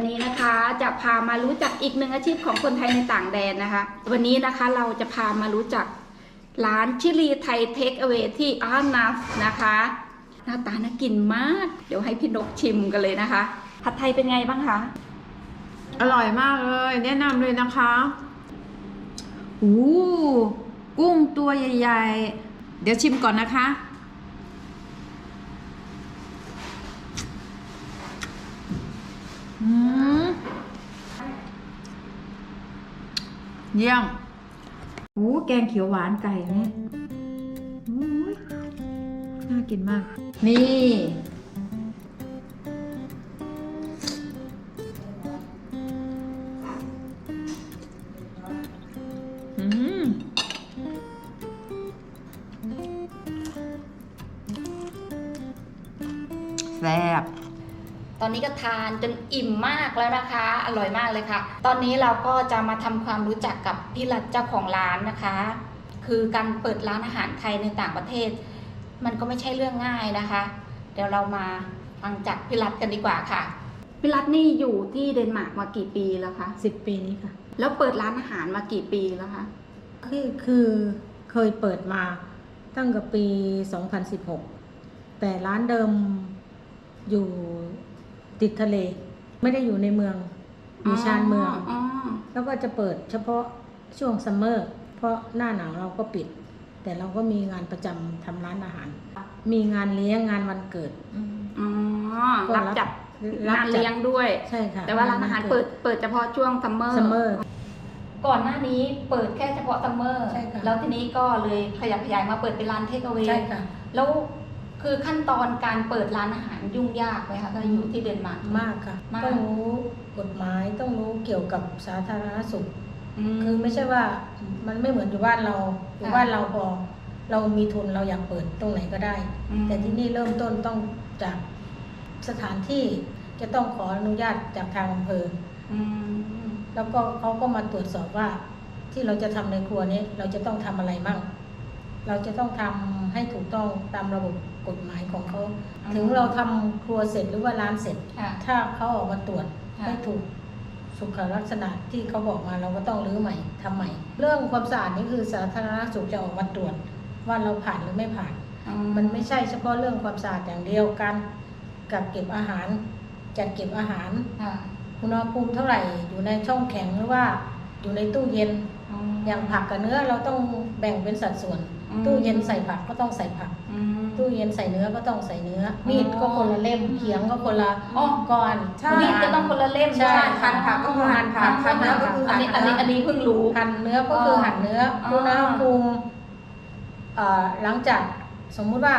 วันนี้นะคะจะพามารู้จักอีกหนึ่งอาชีพของคนไทยในต่างแดนนะคะ วันนี้นะคะเราจะพามารู้จักร้านชิลีไทยเทคเอเวที่อาร์นัฟนะคะ หน้าตาน่ากินมาก เดี๋ยวให้พี่นกชิมกันเลยนะคะ ผัดไทยเป็นไงบ้างคะอร่อยมากเลย แนะนำเลยนะคะอู้กุ้งตัวใหญ่ ๆ เดี๋ยวชิมก่อนนะคะ เยี่ยมโอ้แกงเขียวหวานไก่เนี่ยโอ้ยน่ากินมาก นี่ ตอนนี้ก็ทานจนอิ่มมากแล้วนะคะ อร่อยมากเลยค่ะ ตอนนี้เราก็จะมาทำความรู้จักกับพี่รัตเจ้าของร้านนะคะ คือการเปิดร้านอาหารไทยในต่างประเทศ มันก็ไม่ใช่เรื่องง่ายนะคะ เดี๋ยวเรามาฟังจากพี่รัตกันดีกว่าค่ะพี่รัตนี่อยู่ที่เดนมาร์กมากี่ปีแล้วคะสิบปีนี้ค่ะ แล้วเปิดร้านอาหารมากี่ปีแล้วคะคือคือเคยเปิดมาตั้งแต่ปี 2016 แต่ร้านเดิมอยู่ ติดทะเล ไม่ได้อยู่ในเมืองอยู่ชานเมืองอ๋อแล้วก็จะเปิดเฉพาะช่วงซัมเมอร์ เพราะหน้าหนาวเราก็ปิด แต่เราก็มีงานประจำทำร้านอาหาร มีงานเลี้ยงงานวันเกิดอ๋อก็รับจัดงานเลี้ยงด้วยใช่ค่ะแต่ว่าร้านอาหารเปิดเปิดเฉพาะช่วงซัมเมอร์ซัมเมอร์ก่อนหน้านี้เปิดแค่เฉพาะซัมเมอร์ใช่ค่ะแล้วทีนี้ก็เลยขยับขยายมาเปิดเป็นร้านเทคเอา w วใช่ค่ะแล้ว คือขั้นตอนการเปิดร้านอาหารยุ่งยากไหมคะถ้าอยู่ที่เดนมาร์ก มากค่ะมาก ต้องรู้กฎหมายต้องรู้เกี่ยวกับสาธารณสุขมคือไม่ใช่ว่ามันไม่เหมือนอยู่บ้านเราอยู่ค่ะบ้านเราพอเรามีทุนเราอยากเปิดตรงไหนก็ได้ อืม แต่ที่นี่เริ่มต้นต้องจากสถานที่จะต้องขออนุญาตจากทางอำเภอ อืมแล้วก็เขาก็มาตรวจสอบว่า ที่เราจะทำในครัวนี้เราจะต้องทำอะไรมั่ง เราจะต้องทำให้ถูกต้องตามระบบ กฎหมายของเขาถึงเราทำครัวเสร็จหรือว่าร้านเสร็จค่ะถ้าเขาออกมาตรวจค่ะไม่ถูกสุขลักษณะที่เขาบอกมาเราก็ต้องรื้อใหม่ทำใหม่ เรื่องความสะอาดนี่คือสาธารณสุขจะออกมาตรวจว่าเราผ่านหรือไม่ผ่านอืมันไม่ใช่เฉพาะเรื่องความสะอาดอย่างเดียวการกักเก็บอาหารจัดเก็บอาหารค่ะอุณหภูมิเท่าไหร่อยู่ในช่องแข็งหรือว่าอยู่ในตู้เย็นมอย่างผักกับเนื้อเราต้องแบ่งเป็นสัดส่วนอืมตู้เย็นใส่ผักก็ต้องใส่ผัก อืม ตู้เย็นใส่เนื้อก็ต้องใส่เนื้อออมีดก็คนละเล่ม เขียงก็คนละอ๋อ ก้อน ใช่ มีดก็ต้องคนละเล่มใช่ด้วยหั่นผักก็คือหั่นผักหั่นเนื้อก็คืออัหั่นนนี้เนื้อันนี้อันนี้เพิ่งรู้ หั่นเนื้อก็คือหั่นเนื้อออ อุณหภูมิเอ่อหลังจากสมมุติว่า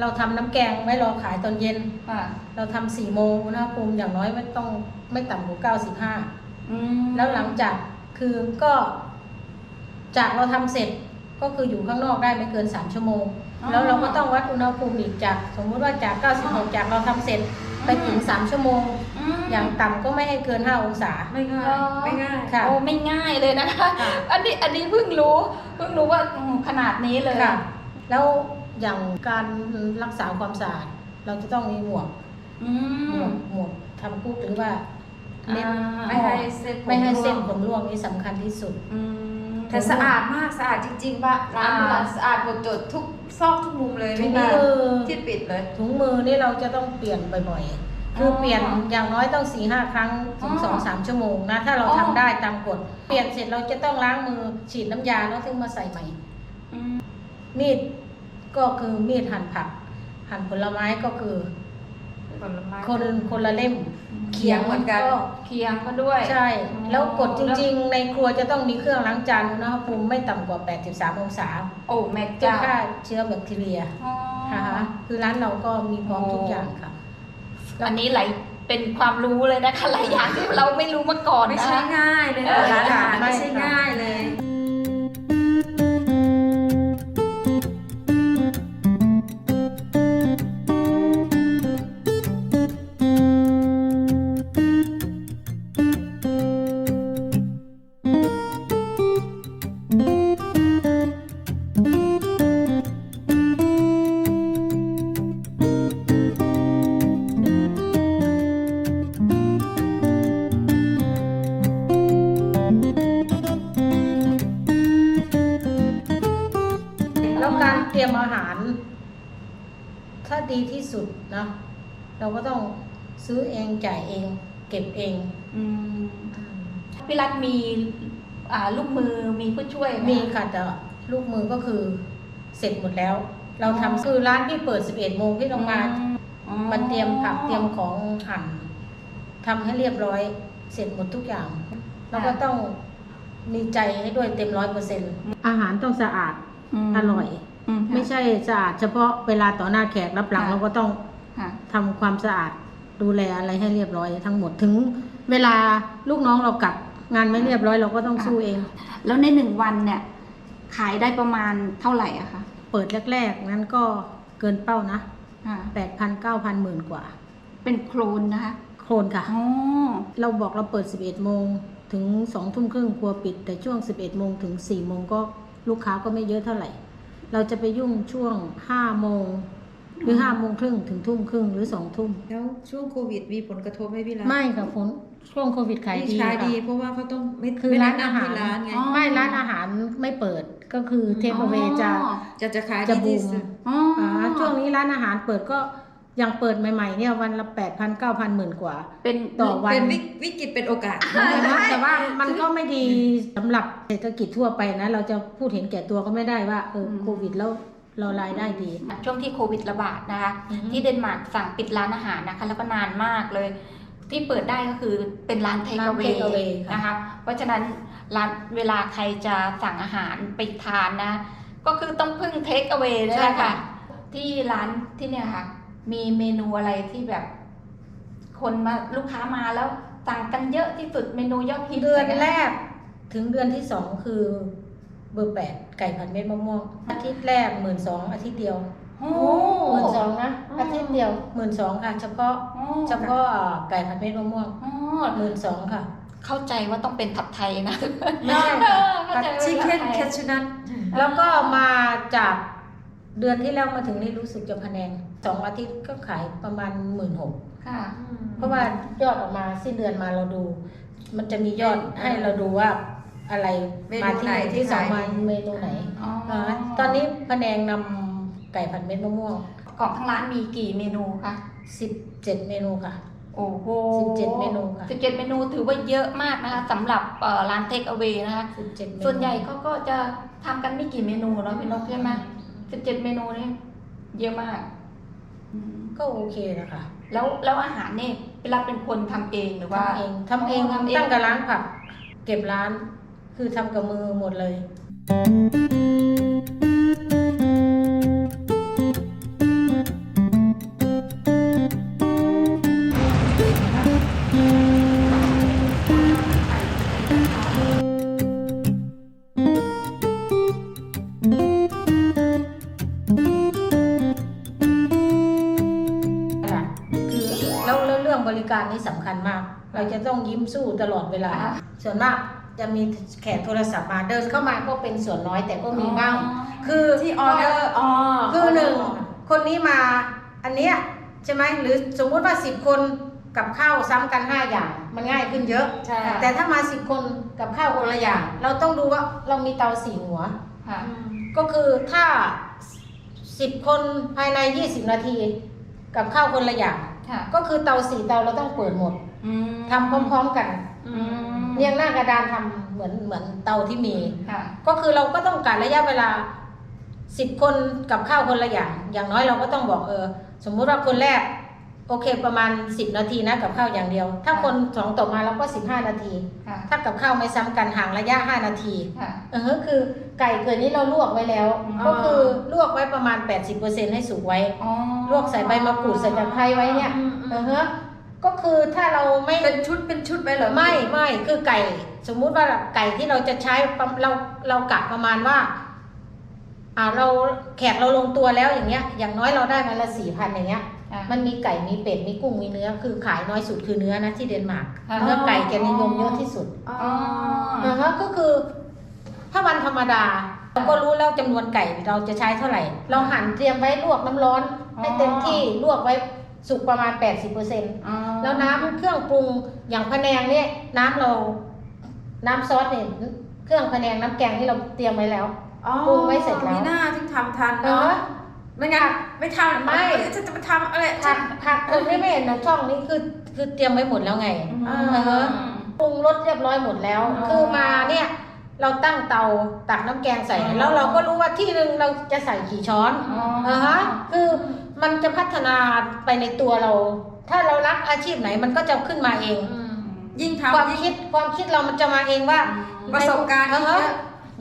เราทำน้ำแกงไว้รอขายตอนเย็น ค่ะเราทำสี่โมงอุณหภูมิอย่างน้อยไม่ต้องไม่ต่ำกว่าเก้าสิบห้า อืมแล้วหลังจากคือก็ จากเราทำเสร็จก็คืออยู่ข้างนอกได้ไม่เกินสามชั่วโมง แล้วเราก็ต้องวัดอุณหภูมิอีกจาก สมมุติว่าจาก 96 จากเราทำเสร็จไปถึง 3 ชั่วโมงมอย่างต่ำก็ไม่ให้เกิน 5 องศา ไม่ง่าย ไม่ง่าย ค่ะ โอ้ไม่ง่ายเลยนะคะ ค่ะ อันนี้อันนี้เพิ่งรู้เพิ่งรู้ว่าอืมขนาดนี้เลย ค่ะ แล้วอย่างการรักษาความสะอาดเราจะต้องมีหมวกอืหมมวกหมวกทำคุกหรือว่าเน็ตอ่าไม่ให้เส้นผมไม่ให้เส้นร่วงผมร่วงนี่สำคัญที่สุด อืม แต่สะอาดมากสะอาดจริงๆป่ะร้านอ่า ร้านสะอาดหมดจดทุก ซอกทุกมุมเลยถุไม่งมีมือ ที่ปิดเลย ถุงมือนี่เราจะต้องเปลี่ยนบ่อยๆ คือเปลี่ยนอย่างน้อยต้องสี่ห้าครั้งถึงสองสามชั่วโมงนะ ถ้าเราทำได้ตามกฎ เปลี่ยนเสร็จเราจะต้องล้างมือฉีดน้ำยาแล้วถึงมาใส่ใหม่ อืมมีดก็คือมีดหั่นผัก หั่นผลไม้ก็คือ ผลไม้คนคนละเล่มเขียงเหมือนกัน เคียงก็ด้วย ใช่ แล้วกฎจริง ๆ ในครัวจะต้องมีเครื่องล้างจานอุณหภูมิไม่ต่ำกว่า 83 องศา โอ้แม่เพื่อเจ้าฆ่าเชื้อแบคทีเรียอ๋อนะคะคือร้านเราก็มีพร้อมทุกอย่างค่ะ อันนี้ไหลายเป็นความรู้เลยนะคะหลายอย่างที่เราไม่รู้มาก่อนไม่นะใช่ง่ายเลยนะร้านอาหารไม่ใช่ง่ายเลย ถ้าดีที่สุดนะเราก็ต้องซื้อเองจ่ายเอง เก็บเองอืมพี่รัฐมีอ่าลูกมือมีผู้ช่วยไหมีค่ะแต่ลูกมือก็คือเสร็จหมดแล้ว เราทำคือร้านพี่เปิด 11โมงพี่ต้องมาอืมมันเตรียมผักเตรียมของหั่นทำให้เรียบร้อยเสร็จหมดทุกอย่างแล้วก็ต้องมีใจให้ด้วยเต็มร้อยเปอร์เซ็นต์อาหารต้องสะอาดมอร่อย อืไม่ใช่สะอาดเฉพาะเวลาต่อหน้าแขกรับหลังค่ะ เราก็ต้องค่ะ ทำความสะอาดดูแลอะไรให้เรียบร้อยทั้งหมดถึง เวลาลูกน้องเรากลับงานไม่เรียบร้อยเราก็ต้องสู้เอง แล้วในหนึ่งวันเนี่ย ขายได้ประมาณเท่าไหร่อะคะเปิดแรกๆ นั้นก็เกินเป้านะค่ะแปดพันเก้าพันหมื่นกว่า เป็นโครนนะคะโครนค่ะ อ๋อเราบอกเราเปิด 11 โมงถึง2ทุ่มครึ่งครัวปิด แต่ช่วง 11 โมงถึง 4 โมงก็ลูกค้าก็ไม่เยอะเท่าไหร่ เราจะไปยุ่งช่วง5โมงหรือ5โมงครึ่งถึงทุ่มครึ่งหรือ2ทุ่มแล้วช่วงโควิดมีผลกระทบไหมพี่รัฐไม่ค่ะผลช่วงโควิดขายดีขายดีค่ะเพราะว่าเขาต้องไม่คือไม่ร้านแะอาหารที่ร้านไงไม่ร้านอาหารไม่เปิดก็คือเทคเวจะจะจะขายจะดีบูที่มสุดอ๋อออ่าช่วงนี้ร้านอาหารเปิดก็ ยังเปิดใหม่ ๆ เนี่ยวันละ8,000 9,000หมื่นกว่า เป็นต่อวัน เป็นวิวิกฤตเป็นโอกาสนะแต่ว่ามันก็ไม่ดีสำหรับเศรษฐกิจทั่วไปนะ เราจะพูดเห็นแก่ตัวก็ไม่ได้ว่าเออโควิดแล้วเรารายได้ดี ช่วงที่โควิดระบาดนะคะ อือฮึ ที่เดนมาร์กสั่งปิดร้านอาหารนะคะ แล้วก็นานมากเลย ที่เปิดได้ก็คือเป็นร้านเทคร้านเว take away ค่ะ นะคะ เพราะฉะนั้นร้านเวลาใครจะสั่งอาหารไปทานนะ ก็คือต้องพึ่งเทคเวนี่แหละค่ะ ที่ร้านที่เนี่ยค่ะ มีเมนูอะไรที่แบบ คนมาลูกค้ามาแล้วสั่งกันเยอะที่สุดเมนูยอดฮิตเดือนะไแรก ถึงเดือนที่สองคือเบอร์แปดไก่ผัดเม็ดมะม่วง อาทิตย์แรกหมื่นสองอาทิตย์เดียวโอ้หมื่นสองนะอ๋อออาทิตย์เดียวหมื่นสองค่ะ เฉพาะโอ้เฉพาะไก่ผัดเม็ดมะม่วงอ๋อหมื่นสองค่ะ เข้าใจว่าต้องเป็นผัดไทยนะไม่ใช่เอค่ะอเข้าใจว่าชิคผัเก้ดนไทยแคชนัทแล้วก็มาจาก เดือนที่แล้วมาถึงนี่รู้สึกจะพะแนงสองอาทิตย์ก็ขายประมาณหมื่นหกค่ะเพราะว่ายอดออกมาสิ้นเดือนมาเราดู มันจะมียอดให้เราดูว่าอะไรเมนูมาที่ไหนหนึ่งที่ที่สองขายมาดีเมนูไหนอ๋ออ่าตอนนี้พะแนงนำไก่ผัดเม็ดมะม่วงของทางร้านมีกี่เมนูคะ17เมนูค่ะโอ้โห17เมนูค่ะสิบเจ็ดเมนูถือว่าเยอะมากนะคะสำหรับเอ่อร้านเทคเอา a y นะคะ17เมนูส่วนใหญ่เขาก็จะทำกันไม่กี่เมนูเนาะพี่นกใช่ไหม สิบเจ็ดเมนูนี่เยอะมากอืมก็โอเคนะคะ แล้วแล้วอาหารเนี่ยเวลาเป็นคนทำเองหรือว่าทำเองทำเองทำเองตั้งกับร้านผักเก็บร้าน คือทำกับมือหมดเลย เราจะต้องยิ้มสู้ตลอดเวลาอ่าส่วนมากจะมีแขกโทรศัพท์มาเดินเข้ามาก็เป็นส่วนน้อยแต่ก็มีบ้าง คือที่ออเดอร์อ๋อคือหนึ่งคนนี้มาอันเนี้ยใช่ไหมหรือสมมุติว่าสิบคนกับข้าวซ้ำกันห้าอย่าง มันง่ายขึ้นเยอะใช่แต่ถ้ามาสิบคนกับข้าวคนละอย่าง เราต้องดูว่าเรามีเตาสี่หัวค่ะก็คือถ้าสิบคนภายในยี่สิบนาที กับข้าวคนละอย่างค่ะก็คือเตาสี่เตาเราต้องเปิดหมด อืมทำพร้อมๆกัน อืมเรียงหน้ากระดานทำเหมือนเหมือนเตาที่มี ค่ะ ก็คือเราก็ต้องการระยะเวลาสิบคนกับข้าวคนละอย่าง อย่างน้อยเราก็ต้องบอกเออ สมมุติว่าคนแรก โอเคประมาณสิบนาทีนะกับข้าวอย่างเดียว ถ้าคนสองต่อมาเราก็สิบห้านาที ค่ะ ถ้ากับข้าวไม่ซ้ำกันห่างระยะห้านาที ค่ะ เออคือไก่เกิดนี้เราลวกไว้แล้ว อ๋อ ก็คือลวกไว้ประมาณ 80%ให้สุกไว้ อ๋อลวกใส่ใบมะกรูดใส่ตะไคร้ไว้เนี่ยเออฮะ ก็คือถ้าเราไม่เป็นชุดเป็นชุดไปเหรอไม่ไม่คือไก่ สมมุติว่าไก่ที่เราจะใช้ประเราเรากะประมาณว่า อ่าเราแขกเราลงตัวแล้วอย่างเงี้ย อย่างน้อยเราได้มาละสี่พันอย่างเงี้ยค่ะมันมีไก่มีเป็ดมีกุ้งมีเนื้อ คือขายน้อยสุดคือเนื้อนะที่เดนมาร์กค่ะเนื้อไก่จะนิยมเยอะที่สุดอ๋ออ๋ออ่าฮะก็คือถ้าวันธรรมดาเราก็รู้แล้วจำนวนไก่เราจะใช้เท่าไหร่ เราหั่นเตรียมไว้ลวกน้ำร้อนให้เต็มที่ลวกไว้ สุกประมาณ 80%อ๋อแล้วน้ำเครื่องปรุงอย่างพะแนงเนี่ยน้ำเราน้ำซอสเนี่ยเครื่องพะแนงน้ำแกงที่เราเตรียมไว้แล้วอ๋อปรุงไว้เสร็จแล้วมีหน้าที่ทำทันเอเนาะอไม่ไม่งั้นไม่ทำไม่จะจะมาทำอะไรผักผักคนที่ไม่เห็นนะช่องนี้คือคือเตรียมไว้หมดแล้วไงอ่าอ่าฮะปรุงรสเรียบร้อยหมดแล้วอ๋อคือมาเนี่ย เราตั้งเตาตักน้ำแกงใส่ อ๋อ แล้วเราก็รู้ว่าที่หนึ่งเราจะใส่กี่ช้อนอ๋ออ่าฮะคือมันจะพัฒนาไปในตัวเรา ถ้าเรารักอาชีพไหนมันก็จะขึ้นมาเองอืมยิ่งความทำยิ่ง คิดความคิดเรามันจะมาเองว่าประสบการณ์อ่าเยฮะอะ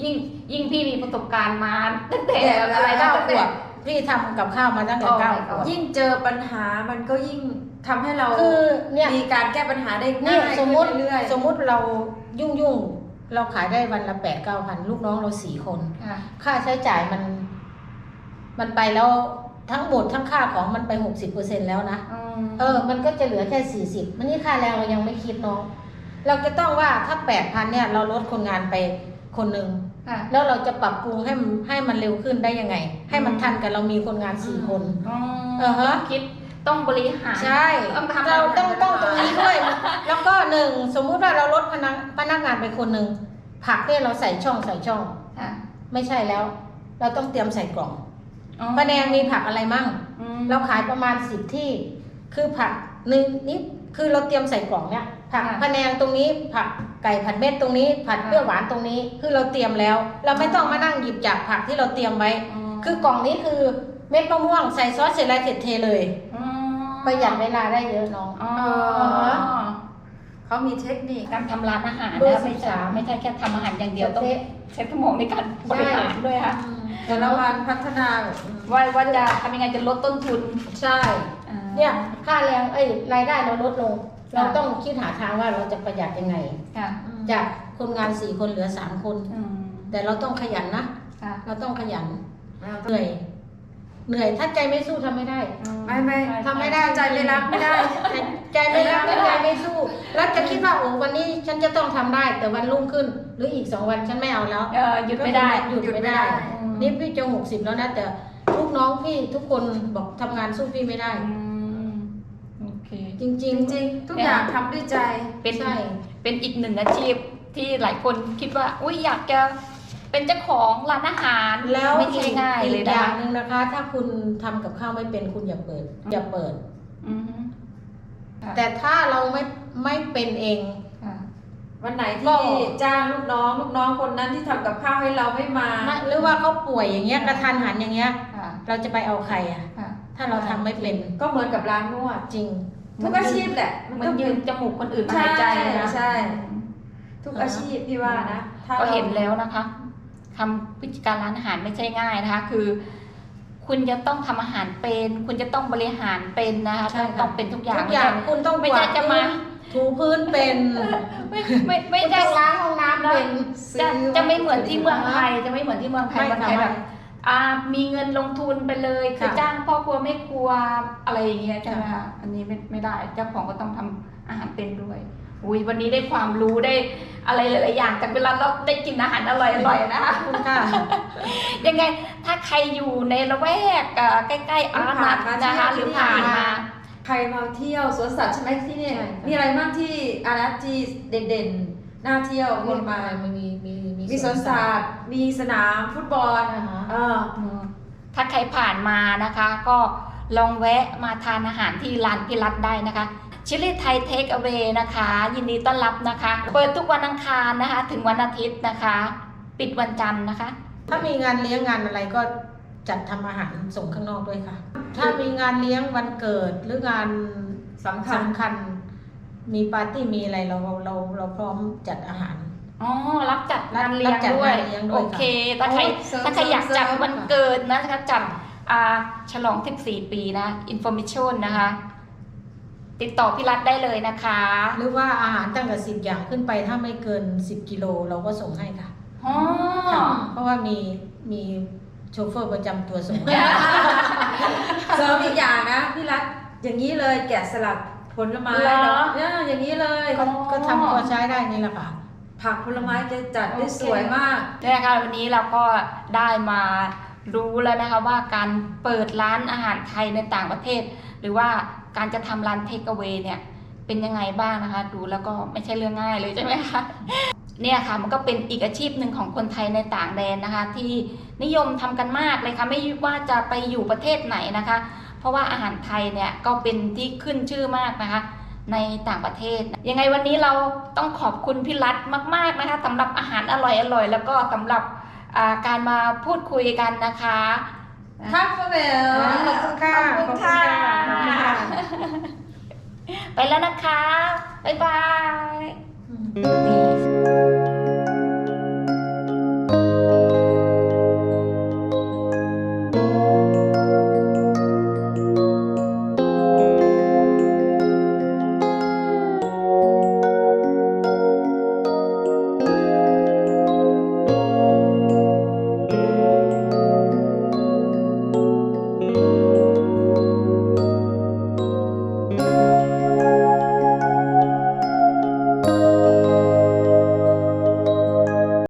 ยิ่งยิ่งพี่มีประสบการณ์มาตั้งแต่แต่อะไรเก้าตั้งขแต่ วบพี่ทำกับข้าวมาตั้งแต่โอ้เก้า my ขวบ god ยิ่งเจอปัญหามันก็ยิ่งทำให้เราคือเนี่ย มีการแก้ปัญหาได้นี่ง่ายสมมติขึ้นเรื่อยๆ สมมติเรายุ่งยุ่งๆ เราขายได้วันละแปดเก้าพันลูกน้องเราสี่คน ค่ะ ค่าใช้จ่ายมัน มันไปแล้วทั้งหมดทั้งค่าของมันไปหกสิบเปอร์เซ็นแล้วนะ เออ มันก็จะเหลือแค่สี่สิบมันนี่ค่าแรงเรายังไม่คิดเนาะเราจะต้องว่าถ้าแปดพันเนี่ย เราลดคนงานไปคนหนึ่ง ค่ะ แล้วเราจะปรับปรุงให้มันให้มันเร็วขึ้นได้ยังไง ให้มันทันกับเรามีคนงานสี่คน เออฮะ คิด ต้องบริหารใช่ต้องทำเราต้องอาหารต้องตรงนี้ด้วย แล้วก็หนึ่งสมมุติว่าเราลดพนักพนักงานไปคนหนึ่งผักเนี่ยเราใส่ช่องใส่ช่องค่ะไม่ใช่แล้ว เราต้องเตรียมใส่กล่องอ๋อป้าแดงมีผักอะไรมั่งอืมเราขายประมาณสิบที่ คือผักหนึ่งนี่คือเราเตรียมใส่กล่องเนี่ยผักค่ะพะแนงตรงนี้ผักไก่ผัดเม็ดตรงนี้ ผัดค่ะเปรี้ยวหวานตรงนี้ คือเราเตรียมแล้ว เราไม่ต้องมานั่งหยิบจากผักที่เราเตรียมไว้ คือกล่องนี้คือเม็ดมะม่วงใส่ซอสเสร็จแล้วเสร็จเทเลย ประหยัดเวลาได้เยอะน้อง อ๋อเขามีเทคนิคการทำร้านอาหารเบอร์นะไม่สิบใช่สาม ไม่ใช่แค่ทำอาหารอย่างเดียวต้องเป๊ะใช้สมองในการบริหารด้วยค่ะแต่ละวันพัฒนาแบบว่าว่าจะทำยังไงจะลดต้นทุนใช่ อ่า เนี่ยค่าแรงเอ้ยรายได้เราลดลง ค่ะ เราต้องคิดหาทางว่าเราจะประหยัดยังไง ค่ะจากคนงานสี่คนเหลือสามคน อืมแต่เราต้องขยันนะ ค่ะ เราต้องขยัน เหนื่อย เหนื่อยถ้าใจไม่สู้ทำไม่ได้ไม่ไม่ใช่ทำไม่ได้ใจไม่รักไม่ได้ใจใจไม่รักไม่ใจไม่สู้ แล้วจะคิดว่าโอ้วันนี้ฉันจะต้องทำได้ แต่วันรุ่งขึ้น หรืออีกสองวันฉันไม่เอาแล้วเออหยุดไม่ได้หยุดไม่ได้อืมนี่พี่จะหกสิบแล้วนะแต่ลูกน้องพี่ทุกคนบอกทำงานสู้พี่ไม่ได้อืมโอเคจริงจริงๆทุกอย่างทำด้วยใจเป็นใช่เป็นอีกหนึ่งอาชีพที่หลายคนคิดว่าอุ้ยอยากจะ เป็นเจ้าของร้านอาหารๆแล้วไม่ใช่ง่ายอีกเลยอนะย่างหนึ่งนะคะ ถ้าคุณทำกับข้าวไม่เป็นคุณอย่าเปิด อย่าเปิดอือฮึแต่ถ้าเราไม่ไม่เป็นเองค่ะวันไหนก็ที่จ้างลูกน้องลูกน้องคนนั้นที่ทำกับข้าวให้เราไม่มาไม่หรือว่าเขาป่วยอย่างเงี้ยกระทันหันอย่างเงี้ยค่ะเราจะไปเอาใครอะค่ะถ้าเราทำไม่เป็นก็เหมือนกับร้านนวดจริง ทุกอาชีพแหละมันก็ยืเป็นนจมูกคนอื่นมาใช่หายใจนะใช่ ทุกอาชีพพี่ว่านะ ถ้าก็ราเห็นแล้วนะคะ ทำพิจการร้านอาหารไม่ใช่ง่ายนะคะ คือ คุณจะต้องทำอาหารเป็น คุณจะต้องบริหารเป็นนะคะใช่ต้องค่ะต้องเป็นทุกอย่างทุกอย่างคุณต้องไม่ใช่กวดจะมาพื้นถูพื้นเป็นไม่ไม่ไม่คุณได้ต้องล้างห้องน้ำเป็นจะจะไม่เหมือนที่เมืองไทยจะไม่เหมือนที่เมืองไทยไม่เมืองไทยค่ะแบบอ่ามีเงินลงทุนไปเลยคือค่ะจ้างพ่อครัวไม่ครัวอะไรอย่างเงี้ยใช่ไหมคะอันนี้ไม่ไม่ได้เจ้าของก็ต้องทำอาหารเป็นด้วย อุ้ยวันนี้ได้ความรู้ได้อะไรหลาย ๆ อย่างจากเวลาเราได้กินอาหารอร่อย ๆ นะคะขอบคุณค่ะ ยังไงถ้าใครอยู่ในละแวกเอ่อใกล้ ๆ อาร์นัทนะคะหรือผ่านมา ใครมาเที่ยวสวนสัตว์ใช่ไหมที่นี่ใช่ค่ะ มีอะไรบ้างที่อาราจีเด่นๆ น่าเที่ยวคนมามีมีมีสวนสัตว์ มีสนามฟุตบอลอ่าฮะเออถ้าใครผ่านมานะคะ ก็ลองแวะมาทานอาหารที่ร้านพิรัตได้นะคะ ชิลลี่ไทยเทคเอา a y นะคะ ยินดีต้อนรับนะคะ เปิดทุกวันอังคารนะคะ ถึงวันอาทิตย์นะคะ ปิดวันจันทร์นะคะ ถ้ามีงานเลี้ยงงานอะไรก็จัดทำอาหารส่งข้างนอกด้วยค่ะ ถ้ามีงานเลี้ยงวันเกิดหรืองานสำคัญ สำคัญ มีปาร์ตี้มีอะไรเราเราเราพร้อมจัดอาหาร อ๋อ รับจัดงานรัเลี้ยบงจัดด้วย งานเลี้ยงด้วยโอเค ถ้าใครโอ้เสริมถ้าใครอยากจัดเสริม วันเกิดนะคะจัดอ่าฉลอง 14 ปีนะ information นะคะ ติดต่อพี่รัฐได้เลยนะคะ หรือว่าอาหารตั้งแต่สิบอย่างขึ้นไปถ้าไม่เกินสิบกิโลเราก็ส่งให้ค่ะอ๋อ ค่ะเพราะว่ามีมีโชเฟอร์ประจำตัวส่งให้ เสริมอีกอย่างนะพี่รัฐอย่างนี้เลยแกะสลักผลไม้เหรอเนาะเนี่ยอย่างนี้เลย ก็ก็ทำพอใช้ได้นี่แหละค่ะ ผักผลไม้จะจัดได้สวยมาก เนี่ยค่ะวันนี้เราก็ได้มารู้แล้วนะคะว่าการเปิดร้านอาหารไทยในต่างประเทศ หรือว่า การจะทำร้านเทคเอา a y เนี่ยเป็นยังไงบ้างนะคะ ดูแล้วก็ไม่ใช่เรื่องง่ายเลยใช่ไหมคะเนี่ยค่ะมันก็เป็นอีกอาชีพหนึ่งของคนไทยในต่างแดนนะคะ ที่นิยมทำกันมากเลยค่ะไม่ว่าจะไปอยู่ประเทศไหนนะคะ เพราะว่าอาหารไทยเนี่ยก็เป็นที่ขึ้นชื่อมากนะคะ ในต่างประเทศ ยังไงวันนี้เราต้องขอบคุณพี่รัฐมาก ๆนะคะสำหรับอาหารอร่อยๆแล้วก็สำหรับการมาพูดคุยกันนะคะ ทักเวลขอบคุณค่ะขอบคุณค่ะขอบคุณค่ะ ไปแล้วนะคะ บ๊ายบายอืม